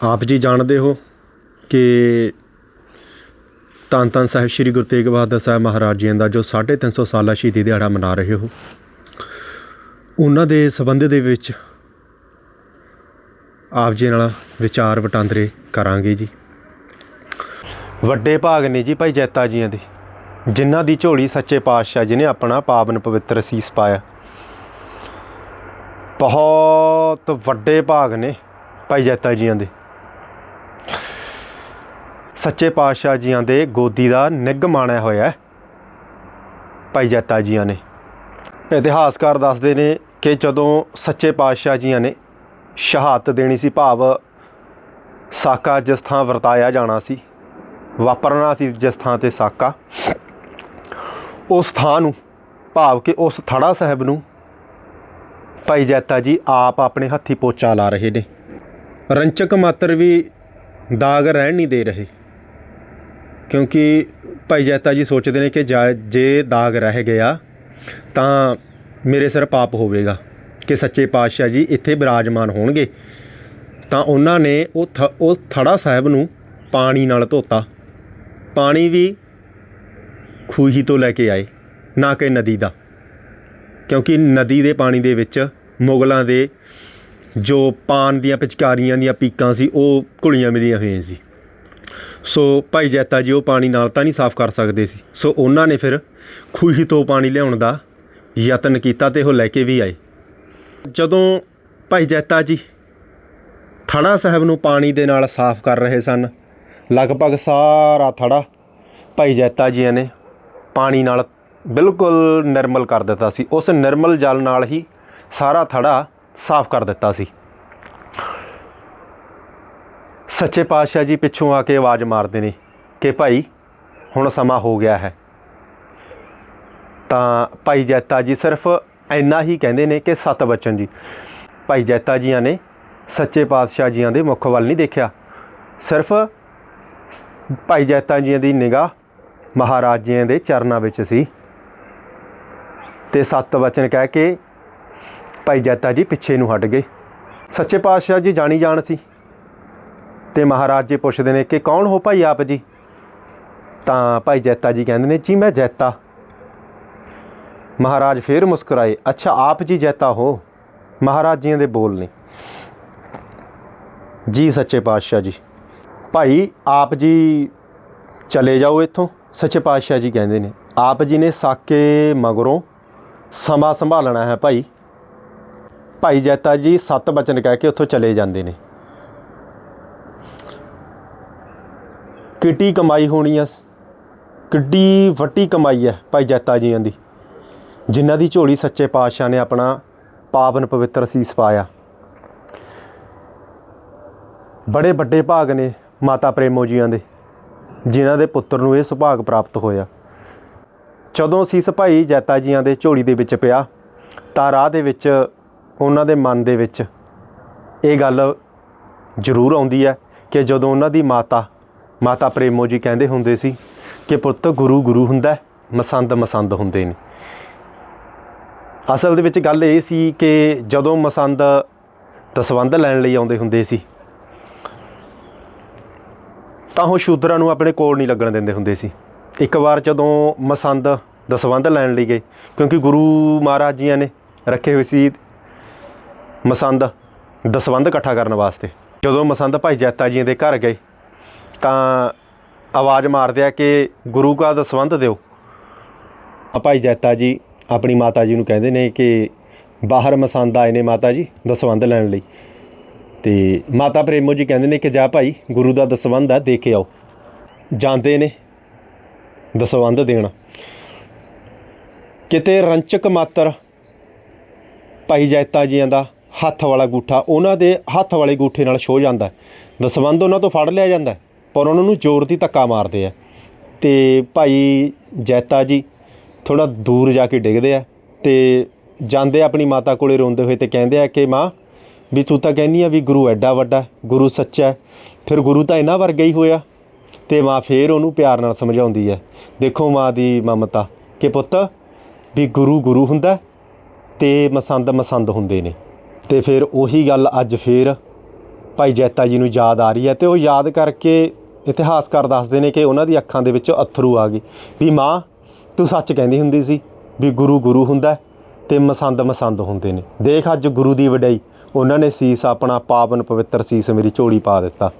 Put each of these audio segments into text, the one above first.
ਆਪ ਜੀ ਜਾਣਦੇ ਹੋ ਕਿ ਧੰਨ ਧੰਨ ਸਾਹਿਬ ਸ੍ਰੀ ਗੁਰੂ ਤੇਗ ਬਹਾਦਰ ਸਾਹਿਬ ਮਹਾਰਾਜ ਜੀ ਦਾ ਜੋ 350 ਸਾਲਾ ਸ਼ਹੀਦੀ ਦਿਹਾੜਾ ਮਨਾ ਰਹੇ ਹੋ, ਉਹਨਾਂ ਦੇ ਸਬੰਧ ਦੇ ਵਿੱਚ ਆਪ ਜੀ ਨਾਲ ਵਿਚਾਰ ਵਟਾਂਦਰੇ ਕਰਾਂਗੇ ਜੀ। ਵੱਡੇ ਭਾਗ ਨੇ ਜੀ ਭਾਈ ਜੈਤਾ ਜੀਆਂ ਦੇ, ਜਿਨ੍ਹਾਂ ਦੀ ਝੋਲੀ ਸੱਚੇ ਪਾਤਸ਼ਾਹ ਜੀ ਨੇ ਆਪਣਾ ਪਾਵਨ ਪਵਿੱਤਰ ਅਸੀਸ ਪਾਇਆ। ਬਹੁਤ ਵੱਡੇ ਭਾਗ ਨੇ ਭਾਈ ਜੈਤਾ ਜੀਆਂ ਦੇ। ਸੱਚੇ ਪਾਤਸ਼ਾਹ ਜੀਆਂ ਦੇ ਗੋਦੀ ਦਾ ਨਿੱਘ ਮਾਣਿਆ ਹੋਇਆ ਭਾਈ ਜੈਤਾ ਜੀਆਂ ਨੇ। ਇਤਿਹਾਸਕਾਰ ਦੱਸਦੇ ਨੇ ਕਿ ਜਦੋਂ ਸੱਚੇ ਪਾਤਸ਼ਾਹ ਜੀਆਂ ਨੇ ਸ਼ਹਾਦਤ ਦੇਣੀ ਸੀ, ਭਾਵ ਸਾਕਾ ਜਿਸ ਥਾਂ ਵਰਤਾਇਆ ਜਾਣਾ ਸੀ, ਵਾਪਰਨਾ ਸੀ ਜਿਸ ਥਾਂ ਤੇ ਸਾਕਾ, ਉਸ ਥਾਂ ਨੂੰ, ਭਾਵ ਕਿ ਉਸ ਥੜਾ ਸਾਹਿਬ ਨੂੰ, ਭਾਈ ਜੈਤਾ ਜੀ ਆਪ ਆਪਣੇ ਹੱਥੀ ਪੋਚਾ ਲਾ ਰਹੇ ਨੇ। ਰੰਚਕ ਮਾਤਰ ਵੀ ਦਾਗ ਰਹਿਣ ਨਹੀਂ ਦੇ ਰਹੇ। ਕਿਉਂਕਿ ਭਾਈ ਜੈਤਾ ਜੀ ਸੋਚਦੇ ਨੇ ਕਿ ਜਾ- ਜੇ ਦਾਗ ਰਹਿ ਗਿਆ, ਤਾਂ ਮੇਰੇ ਸਿਰ ਪਾਪ ਹੋਵੇਗਾ ਕਿ ਸੱਚੇ ਪਾਤਸ਼ਾਹ ਜੀ ਇੱਥੇ ਬਿਰਾਜਮਾਨ ਹੋਣਗੇ। ਤਾਂ ਉਹਨਾਂ ਨੇ ਉਹ ਥ- ਉਹ ਥੜਾ ਸਾਹਿਬ ਨੂੰ ਪਾਣੀ ਨਾਲ ਧੋਤਾ। ਪਾਣੀ ਵੀ ਖੂਹੀ ਤੋਂ ਲੈ ਕੇ ਆਏ, ਨਾ ਕਿ ਨਦੀ ਦਾ। ਕਿਉਂਕਿ ਨਦੀ ਦੇ ਪਾਣੀ ਦੇ ਵਿੱਚ ਮੁਗਲਾਂ ਦੇ ਜੋ ਪਾਨ ਦੀਆਂ ਪਿਚਕਾਰੀਆਂ ਦੀਆਂ ਪੀਕਾਂ ਸੀ, ਉਹ ਘੁਲੀਆਂ ਮਿਲੀਆਂ ਹੋਈਆਂ ਸੀ। ਸੋ ਭਾਈ ਜੈਤਾ ਜੀ, ਉਹ ਪਾਣੀ ਨਾਲ ਤਾਂ ਨਹੀਂ ਸਾਫ਼ ਕਰ ਸਕਦੇ ਸੀ। ਸੋ ਉਹਨਾਂ ਨੇ ਫਿਰ ਖੂਹੀ ਤੋਂ ਪਾਣੀ ਲਿਆਉਣ ਦਾ ਯਤਨ ਕੀਤਾ ਤੇ ਉਹ ਲੈ ਕੇ ਵੀ ਆਏ। ਜਦੋਂ ਭਾਈ ਜੈਤਾ ਜੀ ਥੜਾ ਸਾਹਿਬ ਨੂੰ ਪਾਣੀ ਦੇ ਨਾਲ ਸਾਫ਼ ਕਰ ਰਹੇ ਸਨ, ਲਗਭਗ ਸਾਰਾ ਥੜਾ ਭਾਈ ਜੈਤਾ ਜੀ ਨੇ ਪਾਣੀ ਨਾਲ ਬਿਲਕੁਲ ਨਿਰਮਲ ਕਰ ਦਿੱਤਾ ਸੀ। ਉਸ ਨਿਰਮਲ ਜਲ ਨਾਲ ਹੀ ਸਾਰਾ ਥੜਾ ਸਾਫ਼ ਕਰ ਦਿੱਤਾ ਸੀ। ਸੱਚੇ ਪਾਤਸ਼ਾਹ ਜੀ ਪਿੱਛੋਂ ਆ ਕੇ ਆਵਾਜ਼ ਮਾਰਦੇ ਨੇ ਕਿ ਭਾਈ ਹੁਣ ਸਮਾਂ ਹੋ ਗਿਆ ਹੈ। ਤਾਂ ਭਾਈ ਜੈਤਾ ਜੀ ਸਿਰਫ ਇੰਨਾ ਹੀ ਕਹਿੰਦੇ ਨੇ ਕਿ ਸਤ ਬਚਨ ਜੀ। ਭਾਈ ਜੈਤਾ ਜੀਆਂ ਨੇ ਸੱਚੇ ਪਾਤਸ਼ਾਹ ਜੀਆਂ ਦੇ ਮੁਖ ਵੱਲ ਨਹੀਂ ਦੇਖਿਆ। ਸਿਰਫ ਭਾਈ ਜੈਤਾ ਜੀਆਂ ਦੀ ਨਿਗਾਹ ਮਹਾਰਾਜ ਜੀਆਂ ਦੇ ਚਰਨਾਂ ਵਿੱਚ ਸੀ। ਤੇ ਸਤ ਬਚਨ ਕਹਿ ਕੇ ਭਾਈ ਜੈਤਾ ਜੀ ਪਿੱਛੇ ਨੂੰ ਹਟ ਗਏ। ਸੱਚੇ ਪਾਤਸ਼ਾਹ ਜੀ ਜਾਣੀ ਜਾਣ ਸੀ। ਤੇ ਮਹਾਰਾਜ ਜੀ ਪੁੱਛਦੇ ਨੇ ਕਿ ਕੌਣ ਹੋ ਭਾਈ ਆਪ ਜੀ? ਤਾਂ ਭਾਈ ਜੈਤਾ ਜੀ ਕਹਿੰਦੇ ਨੇ, ਜੀ, ਮੈਂ ਜੈਤਾ। ਮਹਾਰਾਜ ਫੇਰ ਮੁਸਕਰਾਏ, ਅੱਛਾ, ਆਪ ਜੀ ਜੈਤਾ ਹੋ? ਮਹਾਰਾਜ ਜੀਆਂ ਦੇ ਬੋਲ ਨੇ, ਜੀ, ਸੱਚੇ ਪਾਤਸ਼ਾਹ ਜੀ। ਭਾਈ, ਆਪ ਜੀ ਚਲੇ ਜਾਓ ਇੱਥੋਂ? ਸੱਚੇ ਪਾਤਸ਼ਾਹ ਜੀ ਕਹਿੰਦੇ ਨੇ, ਆਪ ਜੀ ਨੇ ਸਾਕੇ ਮਗਰੋਂ ਸਮਾਂ ਸੰਭਾਲਣਾ ਹੈ ਭਾਈ। ਭਾਈ ਜੈਤਾ ਜੀ ਸੱਤ ਬਚਨ ਕਹਿ ਕੇ ਉੱਥੋਂ ਚਲੇ ਜਾਂਦੇ ਨੇ। ਕਿੱਡੀ ਕਮਾਈ ਹੋਣੀ ਆ। ਕਿੱਡੀ ਵੱਡੀ ਕਮਾਈ ਹੈ ਭਾਈ ਜੈਤਾ ਜੀਆਂ ਦੀ। ਜਿਨ੍ਹਾਂ ਦੀ ਝੋਲੀ ਸੱਚੇ ਪਾਤਸ਼ਾਹ ਨੇ ਆਪਣਾ ਪਾਵਨ ਪਵਿੱਤਰ ਸੀਸ ਪਾਇਆ। ਬੜੇ ਵੱਡੇ ਭਾਗ ਨੇ ਮਾਤਾ ਪ੍ਰੇਮੋ ਜੀਆਂ ਦੇ, ਜਿਨ੍ਹਾਂ ਦੇ ਪੁੱਤਰ ਨੂੰ ਇਹ ਸੁਭਾਗ ਪ੍ਰਾਪਤ ਹੋਇਆ। ਜਦੋਂ ਸੀਸ ਭਾਈ ਜੈਤਾ ਜੀਆਂ ਦੇ ਝੋਲੀ ਦੇ ਵਿੱਚ ਪਿਆ, ਤਾਂ ਰਾਹ ਦੇ ਵਿੱਚ, ਉਹਨਾਂ ਦੇ ਮਨ ਦੇ ਵਿੱਚ ਇਹ ਗੱਲ ਜ਼ਰੂਰ ਆਉਂਦੀ ਹੈ ਕਿ ਜਦੋਂ ਉਹਨਾਂ ਦੀ ਮਾਤਾ ਮਾਤਾ ਪ੍ਰੇਮੋ ਜੀ ਕਹਿੰਦੇ ਹੁੰਦੇ ਸੀ ਕਿ ਪੁੱਤ ਗੁਰੂ ਗੁਰੂ ਹੁੰਦਾ ਮਸੰਦ ਮਸੰਦ ਹੁੰਦੇ ਨੇ। ਅਸਲ ਦੇ ਵਿੱਚ ਗੱਲ ਇਹ ਸੀ ਕਿ ਜਦੋਂ ਮਸੰਦ ਦਸਵੰਧ ਲੈਣ ਲਈ ਆਉਂਦੇ ਹੁੰਦੇ ਸੀ, ਤਾਂ ਉਹ ਸ਼ੂਦਰਾਂ ਨੂੰ ਆਪਣੇ ਕੋਲ ਨਹੀਂ ਲੱਗਣ ਦਿੰਦੇ ਹੁੰਦੇ ਸੀ। ਇੱਕ ਵਾਰ ਜਦੋਂ ਮਸੰਦ ਦਸਵੰਧ ਲੈਣ ਲਈ ਗਏ, ਕਿਉਂਕਿ ਗੁਰੂ ਮਹਾਰਾਜ ਜੀਆਂ ਨੇ ਰੱਖੇ ਹੋਏ ਸੀ ਮਸੰਦ ਦਸਵੰਧ ਇਕੱਠਾ ਕਰਨ ਵਾਸਤੇ। ਜਦੋਂ ਮਸੰਦ ਭਾਈ ਜੈਤਾ ਜੀ ਦੇ ਘਰ ਗਏ ਤਾਂ ਆਵਾਜ਼ ਮਾਰਦੇ ਆ ਕਿ ਗੁਰੂ ਕਾ ਦਸਵੰਧ ਦਿਓ। ਆ ਭਾਈ ਜੈਤਾ ਜੀ ਆਪਣੀ ਮਾਤਾ ਜੀ ਨੂੰ ਕਹਿੰਦੇ ਨੇ ਕਿ ਬਾਹਰ ਮਸੰਦ ਆਏ ਨੇ ਮਾਤਾ ਜੀ ਦਸਵੰਧ ਲੈਣ ਲਈ। ਤੇ ਮਾਤਾ ਪ੍ਰੇਮੋ ਜੀ ਕਹਿੰਦੇ ਨੇ ਕਿ ਜਾ ਭਾਈ ਗੁਰੂ ਦਾ ਦਸਵੰਧ ਆ ਦੇ ਕੇ ਆਓ। ਜਾਂਦੇ ਨੇ ਦਸਵੰਧ ਦੇਣ। ਕਿਤੇ ਰੰਚਕ ਮਾਤਰ ਭਾਈ ਜੈਤਾ ਜੀਆਂ ਦਾ ਹੱਥ ਵਾਲਾ ਗੂਠਾ, ਉਹਨਾਂ ਦੇ ਹੱਥ ਵਾਲੇ ਗੂਠੇ ਨਾਲ ਛੋ ਜਾਂਦਾ। ਹੈ। ਦਸਵੰਧ ਉਹਨਾਂ ਤੋਂ ਫੜ ਲਿਆ ਜਾਂਦਾ। ਪਰ ਉਹਨਾਂ ਨੂੰ ਜ਼ੋਰ ਦੀ ਧੱਕਾ ਮਾਰਦੇ ਆ। ਤੇ ਭਾਈ ਜੈਤਾ ਜੀ ਥੋੜਾ ਦੂਰ ਜਾ ਕੇ ਡਿੱਗਦੇ ਆ ਤੇ ਜਾਂਦੇ ਆਪਣੀ ਮਾਤਾ ਕੋਲੇ ਰੋਂਦੇ ਹੋਏ ਤੇ ਕਹਿੰਦੇ ਆ ਕਿ ਮਾਂ, ਵੀ ਤੂੰ ਤਾਂ ਕਹਿੰਦੀ ਆ ਵੀ ਗੁਰੂ ਐਡਾ ਵੱਡਾ, ਗੁਰੂ ਸੱਚਾ ਫਿਰ ਗੁਰੂ ਤਾਂ ਇਹਨਾਂ ਵਰਗਾ ਹੀ ਹੋਇਆ ਤੇ ਮਾਂ ਫੇਰ ਉਹਨੂੰ ਪਿਆਰ ਨਾਲ ਸਮਝਾਉਂਦੀ ਹੈ ਦੇਖੋ ਮਾਂ ਦੀ ਮਮਤਾ ਕਿ ਪੁੱਤ, ਵੀ ਗੁਰੂ ਗੁਰੂ ਹੁੰਦਾ ਹੈ ਤੇ ਮਸੰਦ ਮਸੰਦ ਹੁੰਦੇ ਨੇ। ਤੇ ਫਿਰ ਉਹੀ ਗੱਲ ਅੱਜ ਫੇਰ ਭਾਈ ਜੈਤਾ ਜੀ ਨੂੰ ਯਾਦ ਆ ਰਹੀ ਹੈ ਤੇ ਉਹ ਯਾਦ ਕਰਕੇ ਇਤਿਹਾਸਕਾਰ ਦੱਸਦੇ ਨੇ ਕਿ ਉਹਨਾਂ ਦੀ ਅੱਖਾਂ ਦੇ ਵਿੱਚ ਅਥਰੂ ਆ ਗਏ ਵੀ ਮਾਂ, ਤੂੰ ਸੱਚ ਕਹਿੰਦੀ ਹੁੰਦੀ ਸੀ ਵੀ ਗੁਰੂ ਗੁਰੂ ਹੁੰਦਾ ਹੈ ਤੇ ਮਸੰਦ ਮਸੰਦ ਹੁੰਦੇ ਨੇ। ਦੇਖ ਅੱਜ ਗੁਰੂ ਦੀ ਵਡਿਆਈ, ਉਹਨਾਂ ਨੇ ਸੀਸ ਆਪਣਾ ਪਾਵਨ ਪਵਿੱਤਰ ਸੀਸ ਮੇਰੀ ਝੋਲੀ ਪਾ ਦਿੱਤਾ।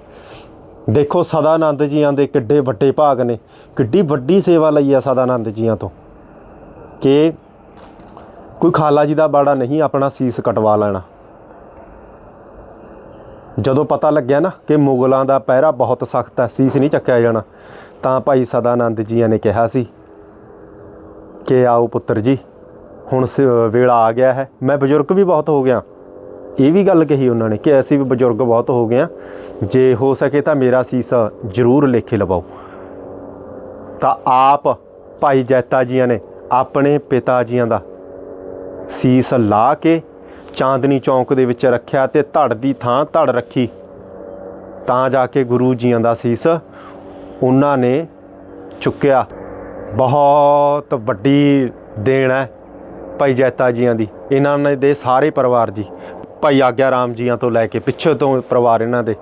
ਦੇਖੋ ਸਦਾਨੰਦ ਜੀਆਂ ਦੇ ਕਿੱਡੇ ਵੱਡੇ ਭਾਗ ਨੇ, ਕਿੱਡੀ ਵੱਡੀ ਸੇਵਾ ਲਈ ਆ ਸਦਾਨੰਦ ਜੀਆਂ ਤੋਂ। ਕਿ ਕੋਈ ਖਾਲਾ ਜੀ ਦਾ ਬਾੜਾ ਨਹੀਂ ਆਪਣਾ ਸੀਸ ਕਟਵਾ ਲੈਣਾ। ਜਦੋਂ ਪਤਾ ਲੱਗਿਆ ਨਾ ਕਿ ਮੁਗਲਾਂ ਦਾ ਪਹਿਰਾ ਬਹੁਤ ਸਖਤ ਹੈ, ਸੀਸ ਨਹੀਂ ਚੱਕਿਆ ਜਾਣਾ, ਤਾਂ ਭਾਈ ਸਦਾਨੰਦ ਜੀਆਂ ਨੇ ਕਿਹਾ ਸੀ ਕਿ ਆਓ ਪੁੱਤਰ ਜੀ, ਹੁਣ ਸ- ਵੇਲਾ ਆ ਗਿਆ ਹੈ, ਮੈਂ ਬਜ਼ੁਰਗ ਵੀ ਬਹੁਤ ਹੋ ਗਿਆ। ਇਹ ਵੀ ਗੱਲ ਕਹੀ ਉਹਨਾਂ ਨੇ ਕਿ ਅਸੀਂ ਵੀ ਬਜ਼ੁਰਗ ਬਹੁਤ ਹੋ ਗਏ ਹਾਂ, ਜੇ ਹੋ ਸਕੇ ਤਾਂ ਮੇਰਾ ਸੀਸ ਜ਼ਰੂਰ ਲੇਖੇ ਲਵਾਓ। ਤਾਂ ਆਪ ਭਾਈ ਜੈਤਾ ਜੀਆਂ ਨੇ ਆਪਣੇ ਪਿਤਾ ਜੀਆਂ ਦਾ ਸੀਸ ਲਾ ਕੇ ਚਾਂਦਨੀ ਚੌਂਕ ਦੇ ਵਿੱਚ ਰੱਖਿਆ ਤੇ ਧੜ ਦੀ ਥਾਂ ਧੜ ਰੱਖੀ। ਤਾਂ ਜਾ ਕੇ ਗੁਰੂ ਜੀਆਂ ਦਾ ਸੀਸ ਉਹਨਾਂ ਨੇ ਚੁੱਕਿਆ। ਬਹੁਤ ਵੱਡੀ ਦੇਣ ਹੈ ਭਾਈ ਜੈਤਾ ਜੀਆਂ ਦੀ, ਇਹਨਾਂ ਨੇ ਦੇ ਸਾਰੇ ਪਰਿਵਾਰ ਜੀ ਭਾਈ ਆਗਿਆ ਰਾਮ ਜੀਆਂ ਤੋਂ ਲੈ ਕੇ ਪਿੱਛੇ ਤੋਂ ਪਰਿਵਾਰ ਇਹਨਾਂ ਦੇ।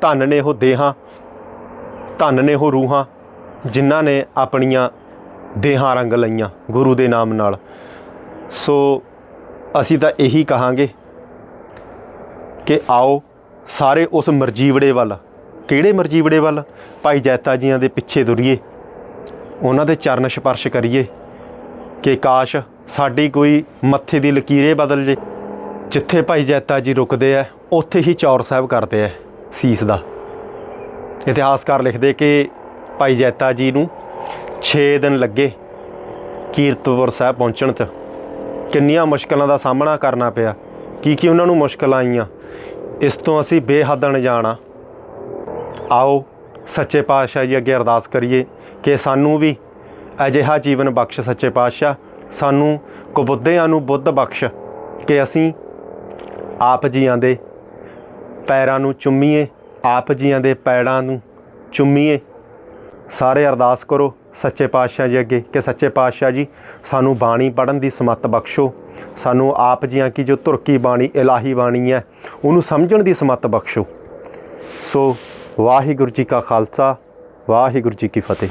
ਧੰਨ ਨੇ ਉਹ ਦੇਹਾਂ, ਧੰਨ ਨੇ ਉਹ ਰੂਹਾਂ, ਜਿਨ੍ਹਾਂ ਨੇ ਆਪਣੀਆਂ ਦੇਹਾਂ ਰੰਗ ਲਈਆਂ ਗੁਰੂ ਦੇ ਨਾਮ ਨਾਲ। ਸੋ ਅਸੀਂ ਤਾਂ ਇਹੀ ਕਹਾਂਗੇ ਕਿ ਆਓ ਸਾਰੇ ਉਸ ਮਰਜੀਵੜੇ ਵੱਲ। ਕਿਹੜੇ ਮਰਜੀਵੜੇ ਵੱਲ? ਭਾਈ ਜੈਤਾ ਜੀਆਂ ਦੇ ਪਿੱਛੇ ਤੁਰੀਏ ਉਹਨਾਂ ਦੇ ਚਰਨ ਸਪਰਸ਼ ਕਰੀਏ ਕਿ ਕਾਸ਼ ਸਾਡੀ ਕੋਈ ਮੱਥੇ ਦੀ ਲਕੀਰੇ ਬਦਲ ਜੇ। ਜਿੱਥੇ ਭਾਈ ਜੈਤਾ ਜੀ ਰੁਕਦੇ ਆ, ਉੱਥੇ ਹੀ ਚੌਰ ਸਾਹਿਬ ਕਰਦੇ ਆ ਸੀਸ ਦਾ। ਇਤਿਹਾਸਕਾਰ ਲਿਖਦੇ ਕਿ ਭਾਈ ਜੈਤਾ ਜੀ ਨੂੰ 6 ਦਿਨ ਲੱਗੇ ਕੀਰਤਪੁਰ ਸਾਹਿਬ ਪਹੁੰਚਣ ਤੇ। ਕਿੰਨੀਆਂ ਮੁਸ਼ਕਲਾਂ ਦਾ ਸਾਹਮਣਾ ਕਰਨਾ ਪਿਆ? ਕੀ ਕੀ ਉਹਨਾਂ ਨੂੰ ਮੁਸ਼ਕਲਾਂ ਆਈਆਂ? ਇਸ ਤੋਂ ਅਸੀਂ ਬੇਹੱਦ ਅਣਜਾਣਾ ਆਓ, ਸੱਚੇ ਪਾਤਸ਼ਾਹ ਜੀ ਅੱਗੇ ਅਰਦਾਸ ਕਰੀਏ ਕਿ ਸਾਨੂੰ ਵੀ ਅਜਿਹਾ ਜੀਵਨ ਬਖਸ਼ ਸੱਚੇ ਪਾਤਸ਼ਾਹ। ਸਾਨੂੰ ਕਬੁੱਧਿਆਂ ਨੂੰ ਬੁੱਧ ਬਖਸ਼ ਕਿ ਅਸੀਂ ਆਪ ਜੀਆਂ ਦੇ ਪੈਰਾਂ ਨੂੰ ਚੁੰਮੀਏ, ਆਪ ਜੀਆਂ ਦੇ ਪੈੜਾਂ ਨੂੰ ਚੁੰਮੀਏ। ਸਾਰੇ ਅਰਦਾਸ ਕਰੋ। ਸੱਚੇ ਪਾਤਸ਼ਾਹ ਜੀ ਅੱਗੇ ਕਿ ਸੱਚੇ ਪਾਤਸ਼ਾਹ ਜੀ, ਸਾਨੂੰ ਬਾਣੀ ਪੜਨ ਦੀ ਸਮੱਤ ਬਖਸ਼ੋ। ਸਾਨੂੰ ਆਪ ਜੀਆਂ ਕੀ ਜੋ ਤੁਰਕੀ ਬਾਣੀ, ਇਲਾਹੀ ਬਾਣੀ ਹੈ, ਉਹਨੂੰ ਸਮਝਣ ਦੀ ਸਮੱਤ ਬਖਸ਼ੋ। ਸੋ ਵਾਹਿਗੁਰੂ ਜੀ ਕਾ ਖਾਲਸਾ, ਵਾਹਿਗੁਰੂ ਜੀ ਕੀ ਫਤਿਹ।